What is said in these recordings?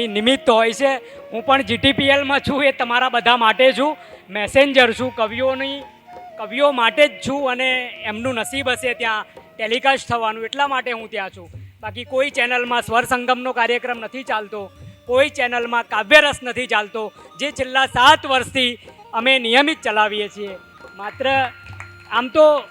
કંઈ નિમિત્ત હોય છે. હું પણ જીટીપીએલમાં છું, એ તમારા બધા માટે છું. મેસેન્જર છું, કવિઓની, કવિઓ માટે જ છું અને એમનું નસીબ હશે ત્યાં ટેલિકાસ્ટ થવાનું, એટલા માટે હું ત્યાં છું. બાકી કોઈ ચેનલમાં સ્વર સંગમનો કાર્યક્રમ નથી ચાલતો, કોઈ ચેનલમાં કાવ્યરસ નથી ચાલતો, જે છેલ્લા સાત વર્ષથી અમે નિયમિત ચલાવીએ છીએ. માત્ર આમ તો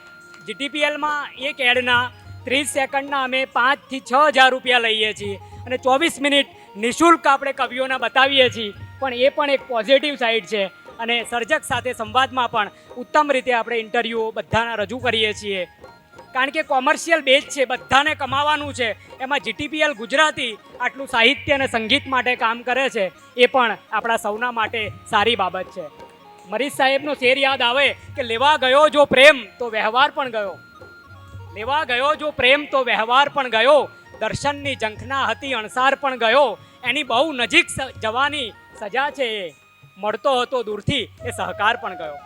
જીટીપીએલમાં એક એડના ત્રીસ સેકન્ડના અમે પાંચથી છ હજાર રૂપિયા લઈએ છીએ. અને ચોવીસ મિનિટ નિઃશુલ્ક આપણે કવિઓના બતાવીએ છીએ. પણ એ પણ એક પોઝિટિવ સાઈડ છે. અને સર્જક સાથે સંવાદમાં પણ ઉત્તમ રીતે આપણે ઇન્ટરવ્યૂ બધાના રજૂ કરીએ છીએ. કારણ કે કોમર્શિયલ બેઝ છે, બધાને કમાવાનું છે. એમાં જીટીપીએલ ગુજરાતી આટલું સાહિત્ય અને સંગીત માટે કામ કરે છે, એ પણ આપણા સૌના માટે સારી બાબત છે. મરીઝ સાહેબનો શેર યાદ આવે કે લેવા ગયો જો પ્રેમ તો વ્યવહાર પણ ગયો. લેવા ગયો જો પ્રેમ તો વ્યવહાર પણ ગયો. દર્શનની ઝંખના હતી, અણસાર પણ ગયો. એની બહુ નજીક જવાની સજા છે એ. મળતો હતો દૂરથી, એ સહકાર પણ ગયો.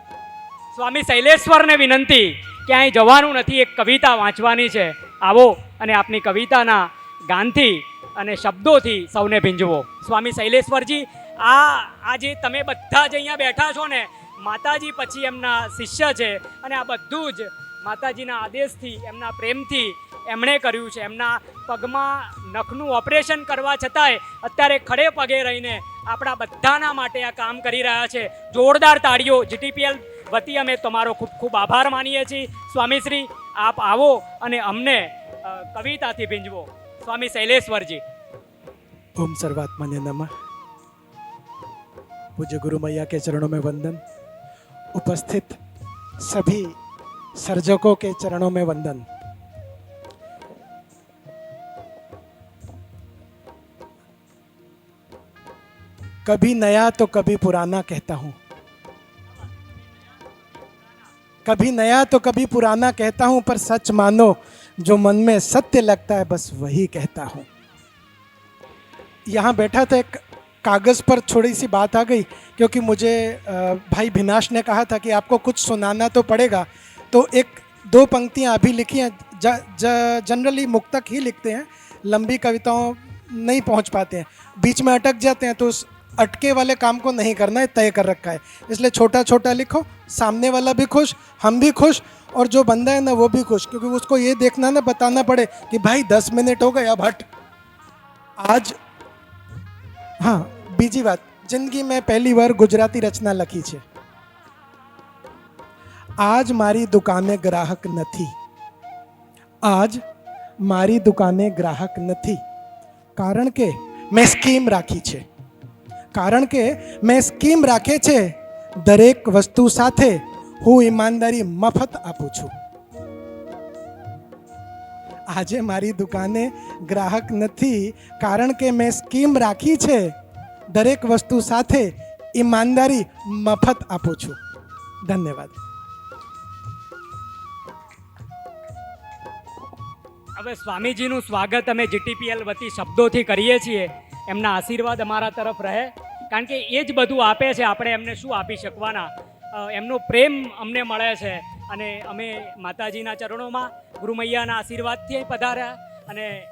સ્વામી શૈલેશ્વરને વિનંતી, ક્યાંય જવાનું નથી, એક કવિતા વાંચવાની છે. આવો અને આપની કવિતાના ગાનથી અને શબ્દોથી સૌને ભીંજવો. સ્વામી શૈલેશ્વરજી, આ આજે તમે બધા જ અહીંયા બેઠા છો ને, માતાજી પછી એમના શિષ્ય છે અને આ બધું જ માતાજીના આદેશથી, એમના પ્રેમથી એમણે કર્યું છે. એમના પગમાં નખનું ઓપરેશન કરવા છતાંય અત્યારે ખડે પગે રહીને આપણા બધાના માટે આ કામ કરી રહ્યા છે. જોરદાર તાળીઓ, જીટીપીએલ વતી અમે તમારો ખૂબ ખૂબ આભાર માનીએ છીએ. સ્વામીશ્રી, આપ આવો અને અમને કવિતાથી ભીંજવો. સ્વામી શૈલેશ્વરજી. ઓમ સર્વાત્મને નમઃ. પૂજ્ય ગુરુ મૈયા કે ચરણો મેં વંદન. ઉપસ્થિત સભી सर्जकों के चरणों में वंदन। कभी नया तो कभी पुराना कहता हूँ। कभी नया तो कभी पुराना कहता हूँ, पर सच मानो, जो मन में सत्य लगता है, बस वही कहता हूँ। यहाँ बैठा था एक कागज़ पर थोड़ी सी बात आ गई, क्योंकि मुझे भाई भिनाश ने कहा था कि आपको कुछ सुनाना तो पड़ेगा तो एक दो पंक्तियाँ अभी लिखी हैं जनरली मुक्तक ही लिखते हैं लंबी कविताओं नहीं पहुँच पाते हैं बीच में अटक जाते हैं तो उस अटके वाले काम को नहीं करना है तय कर रखा है इसलिए छोटा छोटा लिखो सामने वाला भी खुश हम भी खुश और जो बंदा है ना वो भी खुश क्योंकि उसको ये देखना ना बताना पड़े कि भाई दस मिनट हो गए अब हट आज હા બીજી વાત જિંદગી મેં પહેલી વાર ગુજરાતી રચના લખી છે આજ મારી દુકાને ગ્રાહક નથી આજ મારી દુકાને ગ્રાહક નથી કારણ કે મેં સ્કીમ રાખી છે કારણ કે મેં સ્કીમ રાખે છે દરેક વસ્તુ સાથે હું ઈમાનદારી મફત આપું છું આજે મારી દુકાને ગ્રાહક નથી કારણ કે મેં સ્કીમ રાખી છે દરેક વસ્તુ સાથે ઈમાનદારી મફત આપું છું ધન્યવાદ હવે સ્વામીજીનું સ્વાગત અમે જીટીપીએલ વતી શબ્દોથી કરીએ છીએ. એમના આશીર્વાદ અમારા તરફ રહે. કારણ કે એ જ બધું આપે છે, આપણે એમને શું આપી શકવાના? એમનો પ્રેમ અમને મળે છે અને અમે માતાજીના ચરણોમાં ગુરુમૈયાના આશીર્વાદથી પધાર્યા અને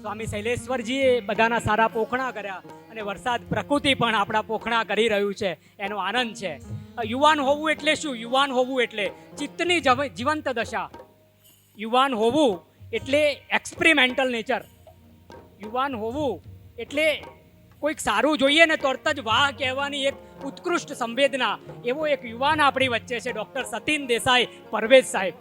સ્વામી શૈલેશ્વરજીએ બધાના સારા પોખણા કર્યા અને વરસાદ પ્રકૃતિ પણ આપણા પોખણા કરી રહ્યું છે, એનો આનંદ છે. યુવાન હોવું એટલે શું? યુવાન હોવું એટલે ચિત્તની જવ- જીવંત દશા. યુવાન હોવું એટલે એક્સપેરિમેન્ટલ નેચર યુવાન હોવું એટલે કોઈક સારું જોઈએ ને તરત જ વાહ કહેવાની એક ઉત્કૃષ્ટ સંવેદના. એવો એક યુવાન આપણી વચ્ચે છે ડૉક્ટર સતીન દેસાઈ પરવેજ સાહેબ.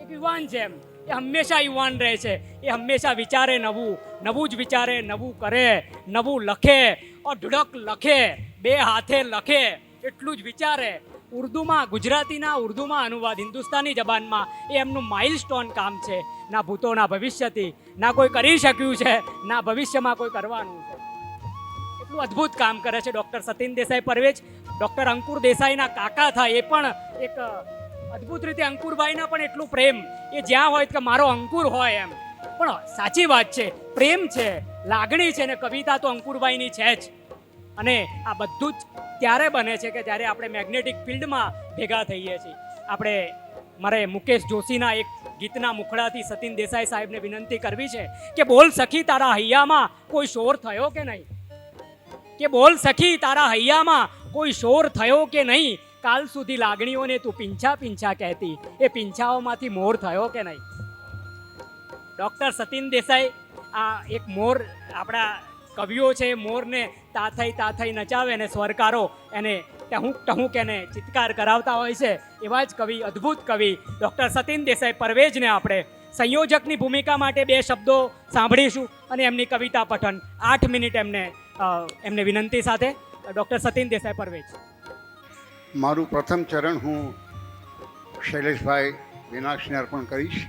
એક યુવાન છે એમ. એ હંમેશા યુવાન રહે છે. એ હંમેશા વિચારે નવું નવું જ વિચારે, નવું કરે, નવું લખે, અઢળક લખે, બે હાથે લખે, એટલું જ વિચારે. ઉર્દુમાં, ગુજરાતીના ઉર્દુમાં અનુવાદ, હિન્દુસ્તાની જબાનમાં એ એમનું માઇલ સ્ટોન કામ છે. ના ભૂતો, ના ભવિષ્યથી. ના કોઈ કરી શક્યું છે, ના ભવિષ્યમાં કોઈ કરવાનું છે. એટલું અદ્ભુત કામ કરે છે ડૉક્ટર સતીન દેસાઈ પરવેજ. ડૉક્ટર અંકુર દેસાઈના કાકા થાય, એ પણ એક અદ્ભુત રીતે અંકુરભાઈના પણ એટલું પ્રેમ. એ જ્યાં હોય કે મારો અંકુર હોય એમ. પણ સાચી વાત છે, પ્રેમ છે, લાગણી છે ને કવિતા તો અંકુરભાઈની છે જ. અને આ બધું જ ત્યારે બને છે કે જ્યારે આપણે મેગ્નેટિક ફિલ્ડમાં ભેગા થઈએ છીએ. આપણે, મારે મુકેશ જોશીના એક ગીતના મુખડાથી સતીન દેસાઈ સાહેબને વિનંતી કરવી છે કે બોલ સખી તારા હૈયામાં કોઈ શોર થયો કે નહીં? કે બોલ સખી તારા હૈયામાં કોઈ શોર થયો કે નહીં? કાલ સુધી લાગણીઓને તું પીંછા પીંછા કહેતી. એ પીંછાઓમાંથી મોર થયો કે નહીં? ડૉક્ટર સતીન દેસાઈ, આ એક મોર આપણા કવિઓ છે, મોરને તાથઈ તાથઈ નચાવે ને સ્વરકારો એને ટહુંક ટહુંક એને ચિત્કાર કરાવતા હોય છે. એવા જ કવિ, અદ્ભુત કવિ ડૉક્ટર સતીન દેસાઈ પરવેજને આપણે સંયોજકની ભૂમિકા માટે બે શબ્દો સાંભળીશું અને એમની કવિતા પઠન. આઠ મિનિટ એમને એમને વિનંતી સાથે. ડૉક્ટર સતીન દેસાઈ પરવેજ. મારું પ્રથમ ચરણ હું શૈલેષભાઈ વિનાશને અર્પણ કરીશ.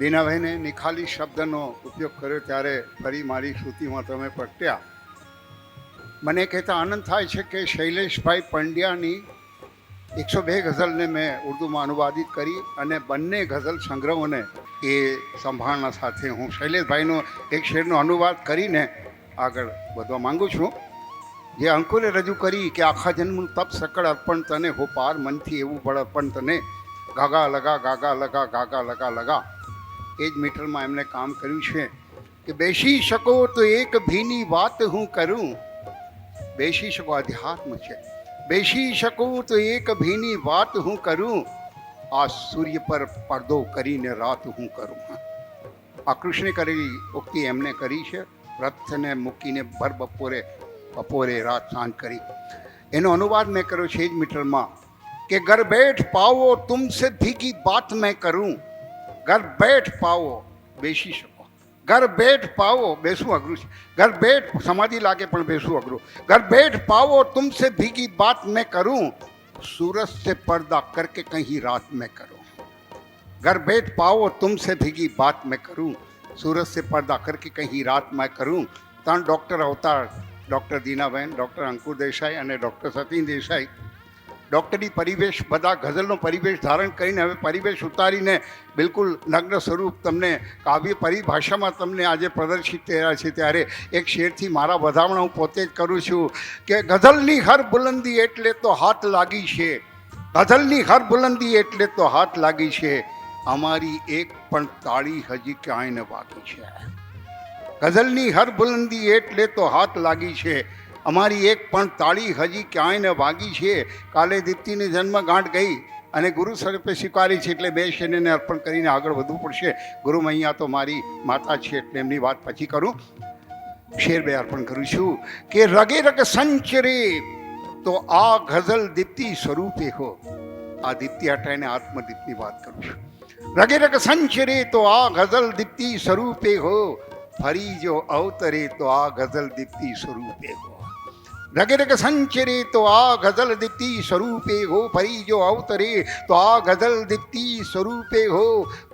દીનાભાઈને નિખાલી શબ્દનો ઉપયોગ કર્યો ત્યારે ફરી મારી શ્રુતિમાં તમે પ્રગટ્યા મને કહેતા આનંદ થાય છે કે શૈલેષભાઈ પંડ્યાની એકસો બે ગઝલને મેં ઉર્દુમાં અનુવાદિત કરી અને બંને ગઝલ સંગ્રહોને એ સંભાળના સાથે હું શૈલેષભાઈનો એક શેરનો અનુવાદ કરીને આગળ વધવા માંગુ છું. જે અંકુરે રજૂ કરી કે આખા જન્મનું તપ સકળ અર્પણ તને હો પાર મનથી એવું બળ અર્પણ તને. ગાગા લગા ગાગા લગા ગાગા લગા લગા. એ જ મીટરમાં એમણે કામ કર્યું છે કે બેસી શકો તો એક ભીની વાત હું કરું. બેસી શકો અધ્યાત્મ છે. બેસી શકું તો એક ભીની વાત હું કરું. આ સૂર્ય પર પડદો કરીને રાત હું કરું. આ કૃષ્ણે કરેલી ઉક્તિ એમને કરી છે. રથને મૂકીને ભર બપોરે બપોરે રાત સાંજ કરી. એનો અનુવાદ મેં કર્યો છે એ જ મીટરમાં કે ઘર બેઠ પાવો તુમસે ભીગી બાત મેં કરું. ઘર બેઠ પાવો બેસી શકો ઘર બેઠ પાવો બેસવું અઘરું છે ઘર બેઠ સમાધિ લાગે પણ બેસવું અઘરું ઘર બેઠ પાવો તુમસે ભીગી બાત મેં કરું सूरज से पर्दा करके कहीं रात में करूं घर बैठ पाओ तुमसे भीगी बात मैं करूं सूरज से पर्दा करके कहीं रात मैं करूं ત્રણ doctor Avtar doctor Dinaben doctor Ankur Desai અને ડૉક્ટર સતીન દેસાઈ ડૉક્ટરી પરિવેશ, બધા ગઝલનો પરિવેશ ધારણ કરીને હવે પરિવેશ ઉતારીને બિલકુલ નગ્ન સ્વરૂપ તમને કાવ્ય પરિભાષામાં તમને આજે પ્રદર્શિત થયા છે. ત્યારે એક શેરથી મારા વધામણા હું પોતે જ કરું છું કે ગઝલની હર બુલંદી એટલે તો હાથ લાગી છે. ગઝલની હર બુલંદી એટલે તો હાથ લાગી છે. અમારી એક પણ તાળી હજી ક્યાંય ન બાકી છે. ગઝલની હર બુલંદી એટલે તો હાથ લાગી છે. અમારી એક પણ તાળી હજી ક્યાંય ને વાગી છે. કાલે દીપ્તિની જન્મગાંઠ ગઈ અને ગુરુ સ્વરૂપે સ્વીકારી છે એટલે બે શેરને અર્પણ કરીને આગળ વધવું પડશે. ગુરુ મૈયા તો મારી માતા છે એટલે એમની વાત પછી કરું. શેર બે અર્પણ કરું છું કે રગે રગ સંચરે તો આ ગઝલ દીપ્તિ સ્વરૂપે હો. આ દીપ્તિ હટાઈને આત્મદીપ્તની વાત કરું છું. રગે રગ સંચરે તો આ ગઝલ દીપ્તિ સ્વરૂપે હો. ફરી જો અવતરે તો આ ગઝલ દીપ્તિ સ્વરૂપે હો. રગે રગ સંચરે તો આ ગઝલ દીપ્તિ સ્વરૂપે હો ફરી જો અવતરે તો આ ગઝલ દીપ્તિ સ્વરૂપે હો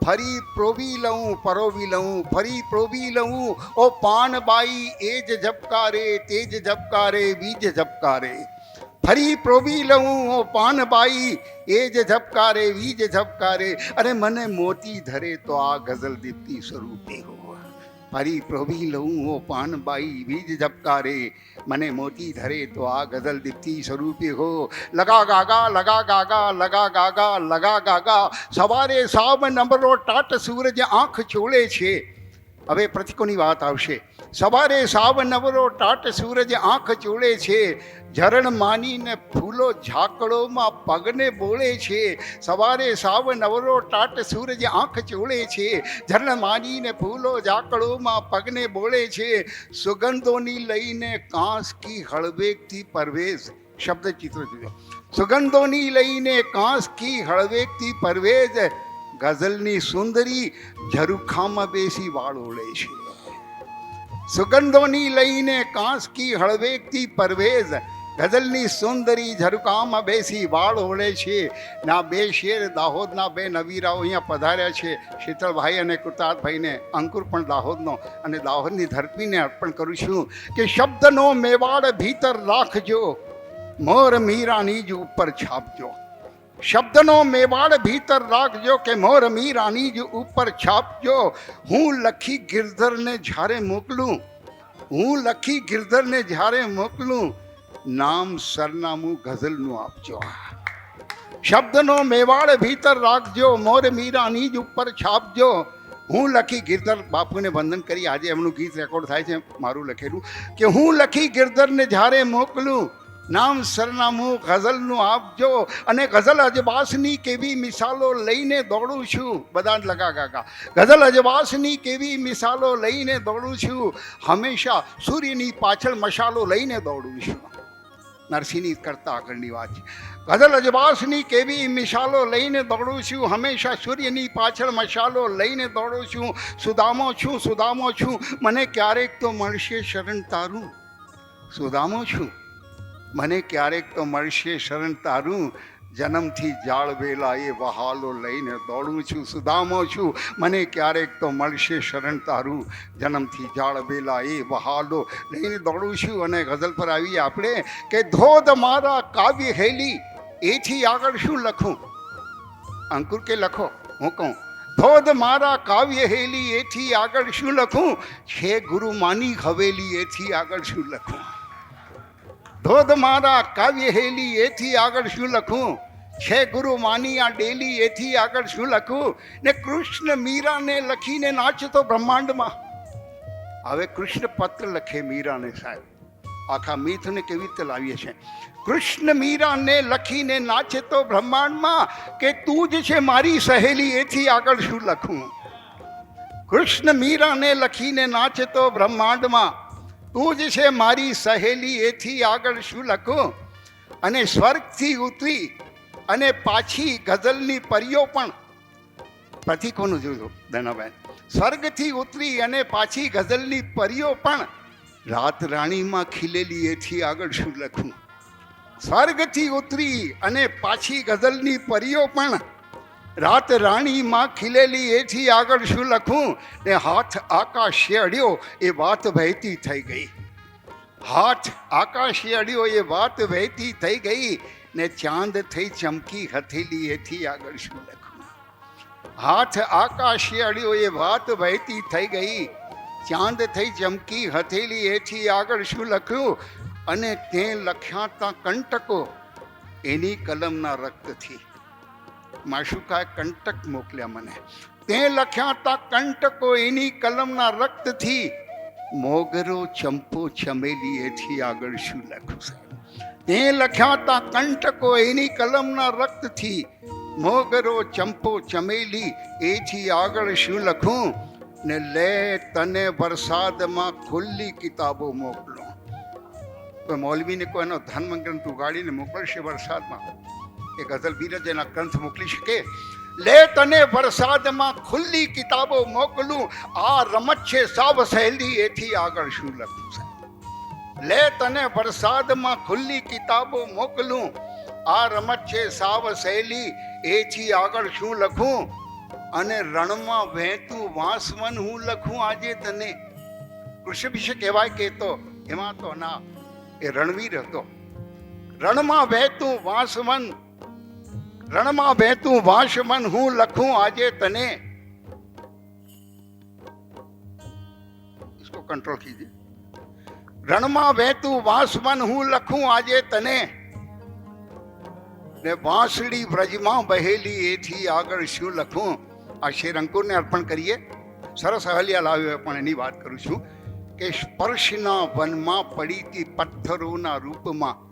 ફરી પ્રોવી લઉં પરોવી લઉં ફરી પ્રોવી લઉં ઓ પાનબાઈ એ જ ઝબકારે તે જ ઝબકારે બીજ ઝબકારે ફરી પ્રોવી લઉં ઓ પાનબાઈ એ જ ઝબકારે વીજ ઝબકારે અને મને મોતી ધરે તો આ ગઝલ દીપ્તિ સ્વરૂપે હો ફરી પ્રોભી લઉં ઓ પાનબાઈ બીજ ઝબકારે મને મોતી ધરે તો આ ગઝલ દીપ્તિ સ્વરૂપે હો. લગા ગાગા લગા ગાગા લગા ગાગા લગા ગાગા, સવારે સાવ નંબરો ટાટ સૂરજ આંખ ચોળે છે. હવે પ્રતિકોની વાત આવશે. સવારે સાવ નવરો ટાટ સૂરજ આંખ ચોળે છે. ઝરણ માનીને ફૂલો ઝાકળોમાં પગને બોળે છે. સવારે સાવ નવરો ટાટ સૂરજ આંખ ચોળે છે. ઝરણ માનીને ફૂલો ઝાકળોમાં પગને બોળે છે. સુગંધોની લઈને કાંસ કી હળવેકથી પરવેશ શબ્દ ચિત્ર જુઓ સુગંધોની લઈને કાંસ કી હળવેકથી પરવેજ ગઝલની સુંદરી ઝરૂખામાં બેસી વાળ ઓળે છે. સુગંધોની લઈને કાંસકી હળવેકથી પરવેઝ, ગઝલની સુંદરી ઝરુકામાં બેસી વાળ ઓળે છે. ના બે શેર દાહોદના બે નવીરાઓ અહીંયા પધાર્યા છે. શીતળભાઈ અને કૃતાર્થભાઈને અંકુર પણ દાહોદનો અને દાહોદની ધરતીને અર્પણ કરું છું કે શબ્દનો મેવાડ ભીતર રાખજો. મોર મીરાની જ ઉપર છાપજો. શબ્દનો મેવાડ ભીતર રાખજો કે મોર મીરાની જ ઉપર છાપજો. હું લખી ગિરધરને જ્યારે મોકલું, હું લખી ગિરધરને જ્યારે મોકલું, નામ સરનામું ગઝલનું આપજો. શબ્દનો મેવાડ ભીતર રાખજો, મોર મીરાની જ ઉપર છાપજો. હું લખી ગિરધર, બાપુને વંદન કરી, આજે એમનું ગીત રેકોર્ડ થાય છે, મારું લખેલું, કે હું લખી ગિરધરને જ્યારે મોકલું નામ સરનામું ગઝલનું આપજો અને ગઝલ અજબાસની કેવી મિસાલો લઈને દોડું છું. બધા લગા કાકા ગઝલ અજબાસની કેવી મિસાલો લઈને દોડું છું. હંમેશા સૂર્યની પાછળ મશાલો લઈને દોડું છું. નરસિંહની કરતા આગળની વાત છે. ગઝલ અજબાસની કેવી મિસાલો લઈને દોડું છું. હંમેશા સૂર્યની પાછળ મશાલો લઈને દોડું છું. સુદામો છું સુદામો છું. મને ક્યારેક તો મળશે શરણ તારું. સુદામો છું. મને ક્યારેક તો મળશે શરણ તારું. જન્મથી જાળવેલા એ વહાલો લઈને દોડું છું, સુદામો છું. મને ક્યારેક તો મળશે શરણ તારું. જન્મથી જાળવેલા એ વહાલો લઈને દોડું છું અને ગઝલ પર આવીએ આપણે કે ધોધ મારા કાવ્ય હેલી, એથી આગળ શું લખું? અંકુર કે લખો? હું કહું, ધોધ મારા કાવ્ય હેલી, એથી આગળ શું લખું? છે ગુરુ માની હવેલી, એથી આગળ શું લખું? ધોધ મારા કાવ્ય હેલી એથી આગળ શું લખું? છે ગુરુ માની આ ડેલી એથી આગળ શું લખું? ને કૃષ્ણ મીરાને લખીને નાચતો બ્રહ્માંડમાં. હવે કૃષ્ણ પત્ર લખે મીરાને સાહેબ. આખા મીથને કેવી રીતે લાવીએ છે? કૃષ્ણ મીરાને લખીને નાચે તો બ્રહ્માંડમાં કે તું જ છે મારી સહેલી એથી આગળ શું લખું? કૃષ્ણ મીરાને લખીને નાચે તો બ્રહ્માંડમાં. તું જ છે મારી સહેલી, એથી આગળ શું લખું? અને સ્વર્ગથી ઉતરી અને પાછી ગઝલની પરીઓ પણ. પ્રતિકોનું જોયું, ધનાબેન? સ્વર્ગથી ઉતરી અને પાછી ગઝલની પરીઓ પણ. રાત રાણીમાં ખીલેલી, એથી આગળ શું લખું? સ્વર્ગથી ઉતરી અને પાછી ગઝલની પરીઓ પણ. રાત રાણીમાં ખીલેલી એથી આગળ શું લખું? ને હાથ આકાશે અડ્યો, એ વાત વહેતી થઈ ગઈ. હાથ આકાશે અડ્યો, એ વાત વહેતી થઈ ગઈ, ને ચાંદ થઈ ચમકી હથેલી એથી આગળ શું લખું? હાથ આકાશે અડ્યો, એ વાત વહેતી થઈ ગઈ, ચાંદ થઈ ચમકી હથેલી એથી આગળ શું લખ્યું? અને તે લખ્યા તા કંટકો એની કલમના રક્તથી. માશુકાએ કંટક મોકલ્યા મને. તે લખ્યા તા કંટકો એની કલમના રક્તથી. મોગરો ચંપો ચમેલી, એથી આગળ શું લખું સાહેબ? તે લખ્યા તા કંટકો એની કલમના રક્તથી. મોગરો ચંપો ચમેલી, એથી આગળ શું લખું? ને લે તને વરસાદમાં ખુલ્લી કિતાબો મોકલો. કોઈ મૌલવીને કોઈ એનો ધર્મગ્રંથ ઉગાડીને મોકલશે વરસાદમાં? એ ગઝલ બીરજ એના મોકલી શકે? લે તને વરસાદમાં ખુલ્લી કિતાબો મોકલું. આ રમત છે સાવ સહેલી, એથી આગળ શું લખું છે? લે તને વરસાદમાં ખુલ્લી કિતાબો મોકલું. આ રમત છે સાવ સહેલી, એથી આગળ શું લખું? અને રણમાં વહેતું વાંસવન હું લખું આજે તને? વિશે કહેવાય તો, એમાં તો ના, એ રણવીર હતો. રણમાં વહેતું વાંસવન રણમાં વહેતું વાંસવન હું લખું આજે તને इसको कंट्रोल कीजिए રણમાં વહેતું વાંસવન હું લખું આજે તને ને વાંસળી વ્રજમાં બહેલી એથી આગળ શું લખું આ શેર અંકુરને અર્પણ કરીએ સરસ અહલ્યા લાવ્યો પણ એની વાત કરું છું કે સ્પર્શના વનમાં પડીતી પથ્થરોના રૂપમાં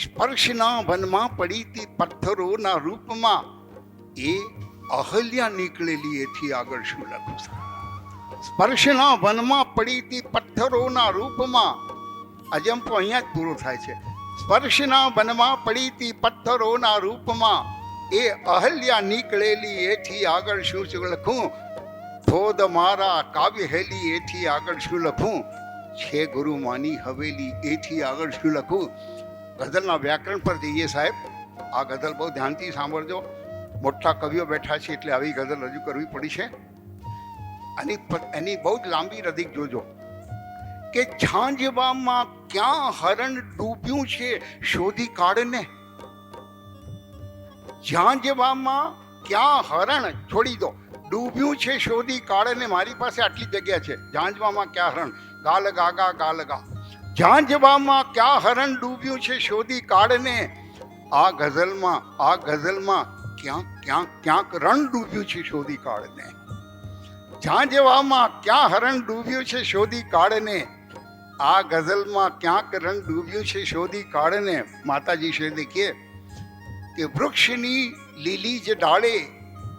સ્પર્શના વનમાં પડીતી પથ્થરોના રૂપમાં એ અહલ્યા નીકળેલી એથી આગળ શું લખું સ્પર્શના વનમાં પડીતી પથ્થરોના રૂપમાં અજંપો અહીંયા જ પૂરો થાય છે. સ્પર્શના વનમાં પડીતી પથ્થરોના રૂપમાં એ અહલ્યા નીકળેલી એથી આગળ શું શું લખું, થોદ મારા કાવ્ય હેલી એથી આગળ શું લખું? છે ગુરુ માની હવેલી એથી આગળ શું લખું? ગઝલના વ્યાકરણ પર જઈએ સાહેબ. આ ગઝલ બહુ ધ્યાનથી સાંભળજો. મોટા કવિઓ બેઠા છે એટલે આવી ગઝલ રજૂ કરવી પડી છે. અને એની બહુ જ લાંબી રદીક જોજો. કે છાંજવામાં ક્યાં હરણ ડૂબ્યું છે શોધી કાઢને. ઝાંઝવામાં ક્યાં હરણ, છોડી દો. ડૂબ્યું છે શોધી કાઢને મારી પાસે આટલી જગ્યા છે. ઝાંઝવામાં ક્યાં હરણ? ગાલ ગાગા, ગાલ ગા. ઝાંઝવામાં ક્યાં હરણ ડૂબ્યું છે શોધી કાઢને? આ ગઝલમાં આ ગઝલમાં ક્યાંક ક્યાંક ક્યાંક રણ ડૂબ્યું છે શોધી કાઢને. જેવામાં ક્યાં હરણ ડૂબ્યું છે શોધી કાઢને? આ ગઝલમાં ક્યાંક રણ ડૂબ્યું છે શોધી કાઢને? માતાજી છે દેખીએ, કે વૃક્ષની લીલી જે ડાળે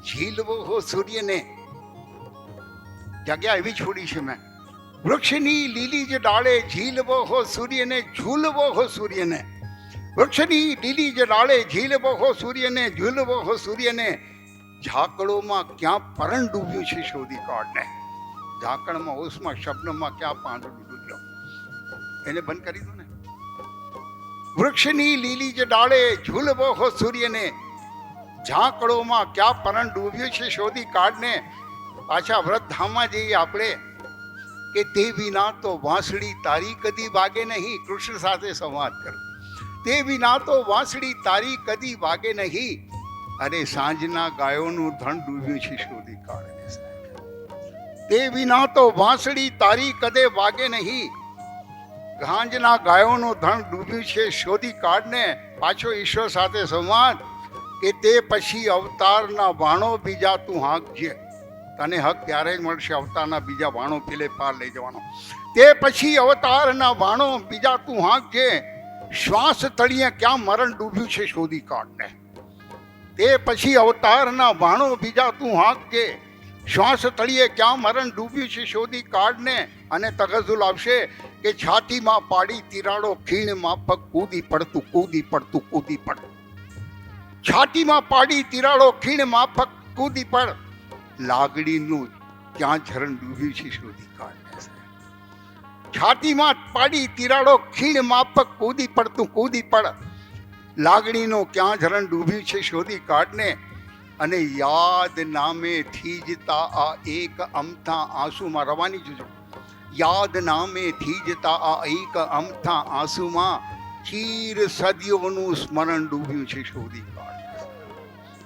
ઝીલવો હો સૂર્યને. જગ્યા એવી છોડી છે મેં. વૃક્ષની લીલી જે ડાળે ઝીલવો હો સૂર્યને, ઝૂલવો હો સૂર્યને. વૃક્ષની લીલી જે ડાળે ઝીલવો હો સૂર્યને, ઝૂલવો હો સૂર્યને. ઝાકળોમાં ક્યાં પરણ ડૂબ્યું છે શોધી કાઢને ઝાકળમાં ઓસમાં શબ્દમાં ક્યાં પાંદડું ડૂબ્યો એને બંધ કરી દો ને. વૃક્ષની લીલી જે ડાળે ઝૂલવો હો સૂર્યને. ઝાકળોમાં ક્યાં પરણ ડૂબ્યું છે શોધી કાઢને પાછા વ્રતધામમાં જઈએ આપણે. કે તે વિના તો વાંસળી તારી કદી વાગે નહીં. કૃષ્ણ સાથે સંવાદ કરો. તે વિના તો વાંસળી તારી કદી વાગે નહીં. અરે સાંજના ગાયોનું ધન ડૂબ્યું છે શોધી કાઢે તે વિના તો વાંસળી તારી કદે વાગે નહીં. ગાંજના ગાયોનું ધન ડૂબ્યું છે શોધી કાઢને પાછો ઈશ્વર સાથે સંવાદ કે તે પછી અવતારના વાણો બીજા તું હાંકજે. તને હક ત્યારે જ મળશે? અવતારના બીજા વાણો પેલે પાર લઈ જવાનો. તે પછી અવતારના વાણો બીજા તું હાંકજે. શ્વાસ તળીએ ક્યાં મરણ ડૂબ્યું છે શોધી કાઢને. તે પછી અવતારના વાણો બીજા તું હાંકજે. શ્વાસ તળીએ ક્યાં મરણ ડૂબ્યું છે શોધી કાઢને. અને તગઝુલ આવશે કે છાતીમાં પાડી તિરાડો ખીણ માફક કૂદી પડતું કૂદી પડતું કૂદી પડતું. છાતીમાં પાડી તિરાડો ખીણ માફક કૂદી પડ. લાગણીનું ક્યાં ઝરણ ડૂબ્યું છે શોધી કાઢને છાતીમાં પાડી તિરાડો ખીણ માફક કૂદી પડતું કૂદી પડ લાગણીનું ક્યાં ઝરણ ડૂબ્યું છે શોધી કાઢને અને યાદ નામે થીજતા આ એક અમથા આંસુમાં રવાની જોજો. યાદ નામે થીજતા આ એક અમથા આંસુમાં ચીર સદીઓનું સ્મરણ ડૂબ્યું છે શોધી કાઢ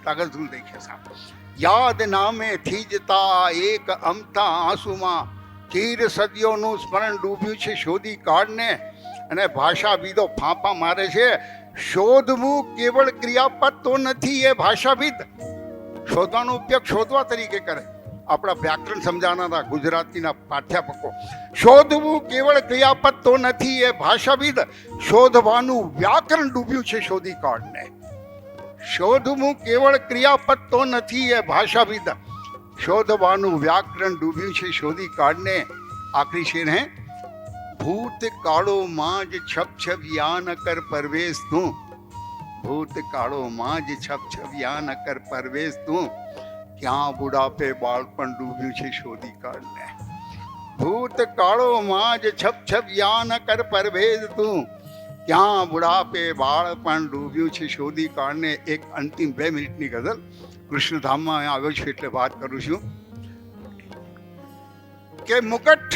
કાગળ દેખ્યા સાહેબ યાદ નામે થીજતા એક અમતા આંસુમાં ચીર સદીઓનું સ્મરણ ડૂબ્યું છે શોધી કાઢને. અને ભાષાવિદો ફાંફા મારે છે, શોધવું કેવળ ક્રિયાપદ તો નથી એ ભાષાવિદ. શોધવાનો ઉપયોગ શોધવા તરીકે કરે. આપણા વ્યાકરણ સમજાવનારા ગુજરાતીના પાઠ્યાપકો, શોધવું કેવળ ક્રિયાપદ તો નથી એ ભાષાવિદ. શોધવાનું વ્યાકરણ ડૂબ્યું છે શોધી કાઢને. શોધવું કેવળ ક્રિયાપદ તો નથી એ ભાષાવિદ. શોધવાનું વ્યાકરણ ડૂબ્યું છે શોધી કાઢને આખરી છે ને ભૂત કાળો માં જ છપ છપ યાન કર પરવેશ તું ભૂત કાળો માં જ છપ છપ યાન કર પરવેશ તું ક્યાં બુઢાપે બાળપણ ડૂબ્યું છે શોધી કાઢને. ભૂત કાળો માં જ છપ છપ યાન કર પરવેશ તું ક્યાં બુઢાપે બાળપણ ડૂબ્યું છે, શોધી કાઢને એક અંતિમ બે મિનિટની ગઝલ. કૃષ્ણધામમાં આવ્યો છું એટલે વાત કરું છું. કે મુકટ,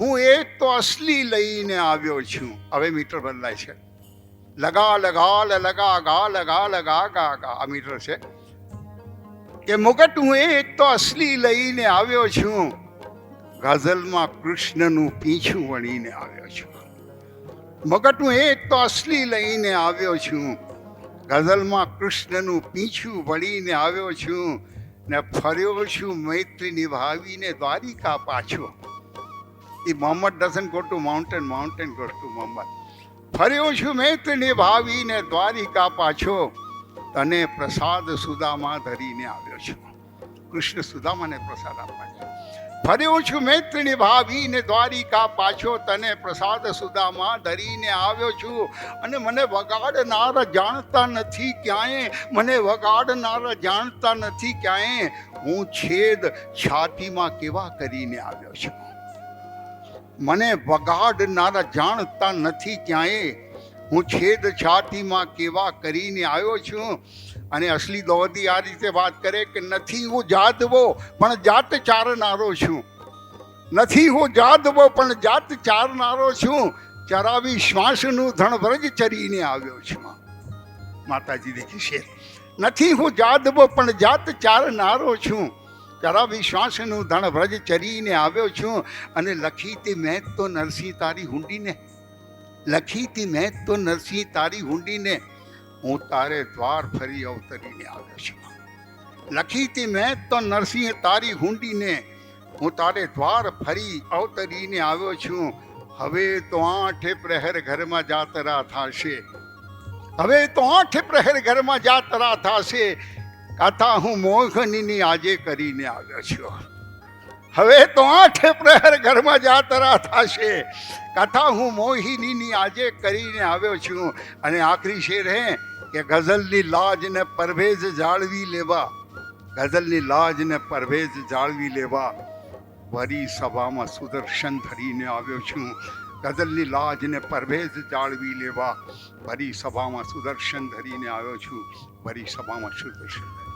હું એક તો અસલી લઈને આવ્યો છું. હવે મીટર બદલાય છે. લગા લગા લગા, ગા, લગા લગા, ગા ગા. આ મીટર છે. કે મુકટ, હું એક તો અસલી લઈને આવ્યો છું. ગઝલમાં કૃષ્ણનું પીછું વળીને આવ્યો છું. મુકટ હું એક તો અસલી લઈને આવ્યો છું. ગઝલમાં કૃષ્ણનું પીછું વળીને આવ્યો છું ને ફર્યો છું મૈત્રી નિભાવીને દ્વારિકા પાછો. એ Mohammed doesn't go to mountain mountain go to Mohammed. ફર્યો છું મૈત્રી નિભાવીને દ્વારિકા પાછો તને પ્રસાદ સુદામાં ધરીને આવ્યો છું. કૃષ્ણ સુદામાને પ્રસાદ આપવા ફર્યો છું મૈત્રીની નિભાવીને દ્વારિકા પાછો તને પ્રસાદ સુદામાં ધરીને આવ્યો છું. અને મને વગાડનાર જાણતા નથી ક્યાંય. મને વગાડનાર જાણતા નથી ક્યાંય. હું છેદ છાતીમાં કેવા કરીને આવ્યો છું? મને વગાડનારા જાણતા નથી ક્યાંય. હું છેદ છાતીમાં કેવા કરીને આવ્યો છું? અને અસલી દોહદી આ રીતે વાત કરે કે નથી હું જાદવો પણ જાત ચારનારો છું. નથી હું જાદવો પણ જાત ચારનારો છું. ચરાવી શ્વાસનું ધણ વ્રજ ચરીને આવ્યો છું માતાજી દેખી શેર. નથી હું જાદવો પણ જાત ચારનારો છું. જરા વિશ્વાસનું ધણ વ્રજ ચરીને આવ્યો છું. અને લખી તી મેં તો નરસિંહ તારી હુંડીને. લખી તી મેં તો નરસિંહ તારી હુંડીને. હું તારે દ્વાર ફરી અવતરીને આવ્યો છું. લખીતી મેં તો નરસિંહ તારી હુંડીને, હું તારે દ્વાર ફરી અવતરીને આવ્યો છું. હવે તો આઠે પ્રહેર ઘરમાં જાતરા થશે. હવે તો આઠે પ્રહેર ઘરમાં જાતરા થશે. કથા હું મોહનીની આજે કરીને આવ્યો છું. હવે તો આઠે પ્રહેર ઘરમાં જાતરા થશે. કથા હું મોહિનીની આજે કરીને આવ્યો છું. અને આખરી શેર હે કે ગઝલની લાજને પરવેજ જાળવી લેવા, ગઝલની લાજને પરવેજ જાળવી લેવા, વરી સભામાં સુદર્શન ધરીને આવ્યો છું. ગઝલની લાજને પરવેજ જાળવી લેવા, વરી સભામાં સુદર્શન ધરીને આવ્યો છું. વરી સભામાં સુદર્શન